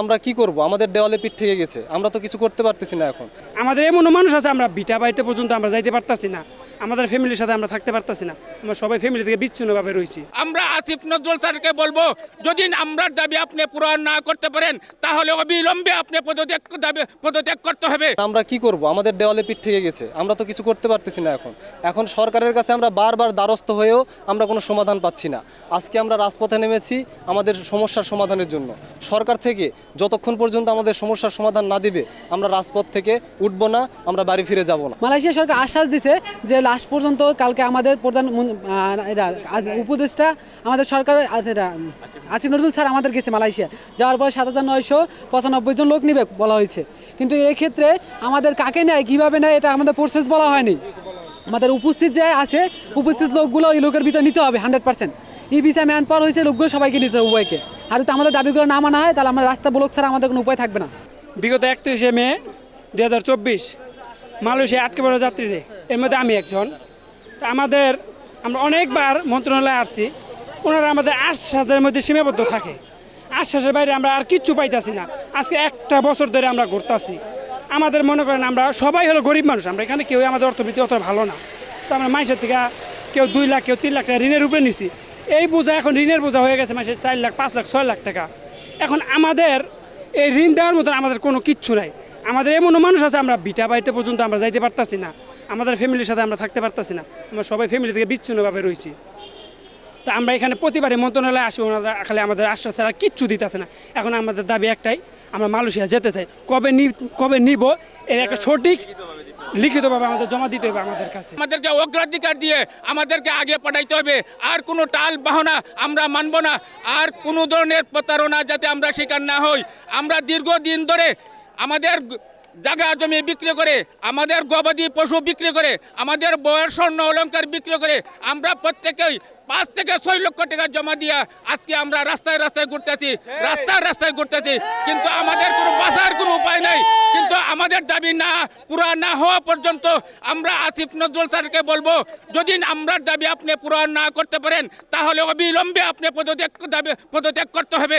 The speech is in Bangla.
আমরা কি করব? আমাদের দেওয়ালে পিঠ থেকে গেছে। আমরা তো কিছু করতে পারতেছি না এখন। আমাদের এমন মানুষ আছে, আমরা বিটা বাড়িতে পর্যন্ত আমরা যাইতে পারতাছি না। আমাদের ফ্যামিলির সাথে আমরা থাকতে পারতাছি না। আমরা সবাই ফ্যামিলি থেকে বিচ্ছিন্নভাবে রয়েছি। আমরা আসিফ নজরুল স্যারকে বলব যদি আমরার দাবি আপনি পূরণ না করতে পারেন তাহলে অবিলম্বে আপনি পদত্যাগ দাবি পদত্যাগ করতে হবে। আমরা কি করব? আমাদের দেওয়ালে পিঠ থেকে গেছে। আমরা তো কিছু করতে পারতেছি না এখন। এখন সরকারের কাছে আমরা বারবার দ্বারস্থ হয়েও আমরা কোনো সমাধান পাচ্ছি না। আজকে আমরা রাজপথে নেমেছি আমাদের সমস্যার সমাধানের জন্য। সরকার থেকে যতক্ষণ পর্যন্ত আমাদের সমস্যার সমাধান না দিবে আমরা রাজপথ থেকে উঠবো না আমরা বাড়ি ফিরে যাব না। মালয়েশিয়া সরকার আশ্বাস দিছে যে লাস্ট পর্যন্ত কালকে আমাদের প্রধান আজ উপদেষ্টা আমাদের সরকার আজ এটা, আসিফ নজরুল স্যার আমাদের গেছে মালয়েশিয়া। যাওয়ার পরে সাত হাজার নয়শো পঁচানব্বই জন লোক নিবে বলা হয়েছে। কিন্তু ক্ষেত্রে আমাদের কাকে নেয়, কীভাবে নেয়, এটা আমাদের প্রসেস বলা হয়নি। আমাদের উপস্থিত যে আছে, উপস্থিত লোকগুলো এই লোকের ভিতরে নিতে হবে hundred percent. E visa man power হয়েছে, লোকগুলো সবাইকে নিতে হবে উভয়কে। আর যদি আমাদের দাবিগুলো না মানা হয়, তাহলে আমরা রাস্তা ব্লক ছাড়া আমাদের কোনো উপায় থাকবে না। বিগত একত্রিশে মে দু হাজার চব্বিশ, মালয়েশিয়া আটকে পড়া যাত্রীদের। এর মধ্যে আমি একজন। তা আমাদের, আমরা অনেকবার মন্ত্রণালয়ে আসছি। ওনারা আমাদের আশ্বাসের মধ্যে সীমাবদ্ধ থাকে। আশ্বাসের বাইরে আমরা আর কিচ্ছু পাইতাছি না। আজকে একটা বছর ধরে আমরা ঘুরতাছি। আমাদের মনে করেন আমরা সবাই হলো গরিব মানুষ। আমরা এখানে কেউ আমাদের অর্থনীতি অত ভালো না। তো আমরা মাইসের থেকে কেউ দুই লাখ, কেউ তিন লাখ টাকা ঋণের উপরে নিছি। এই বোঝা এখন ঋণের বোঝা হয়ে গেছে মাসে চার লাখ, পাঁচ লাখ, ছয় লাখ টাকা। এখন আমাদের এই ঋণ দেওয়ার মতন আমাদের কোনো কিচ্ছু নাই। আমাদের এমনও মানুষ আছে, আমরা বিটা বাড়িতে পর্যন্ত আমরা যাইতে পারতাছি না। আমাদের ফ্যামিলির সাথে আমরা থাকতে পারতেছি না। আমরা সবাই ফ্যামিলি থেকে বিচ্ছিন্নভাবে রয়েছি। তো আমরা এখানে প্রতিবারই মন্ত্রণালয়ে আসি, ওনারা খালি আমাদের আশ্বাস ছাড়া কিচ্ছু দিতেছে না। এখন আমাদের দাবি একটাই, আমরা মালয়েশিয়া যেতে চাই। কবে কবে নিব, এর একটা সঠিক, লিখিতভাবে আমাদের জমা দিতে হবে আমাদের কাছে। আমাদেরকে অগ্রাধিকার দিয়ে আমাদেরকে আগে পাঠাইতে হবে। আর কোনো টাল বাহনা আমরা মানব না। আর কোনো ধরনের প্রতারণা যাতে আমরা শিকার না হই। আমরা দীর্ঘদিন ধরে আমাদের জায়গা জমি বিক্রি করে আমাদের গবাদি পশু বিক্রি করে আমাদের বয়ের স্বর্ণ অলঙ্কার বিক্রি করে আমরা প্রত্যেকেই পাঁচ থেকে ছয় লক্ষ টাকা জমা দিয়া আজকে আমরা রাস্তায় রাস্তায় ঘুরতেছি রাস্তায় রাস্তায় ঘুরতেছি। কিন্তু আমাদের কোনো বাঁচার কোনো উপায় নাই। কিন্তু আমাদের দাবি না পুরা না হওয়া পর্যন্ত আমরা আসিফ নজরুল স্যারকে বলব যদি আমরা দাবি আপনি পূরণ না করতে পারেন তাহলে অবিলম্বে আপনি পদত্যাগ দাবি পদত্যাগ করতে হবে।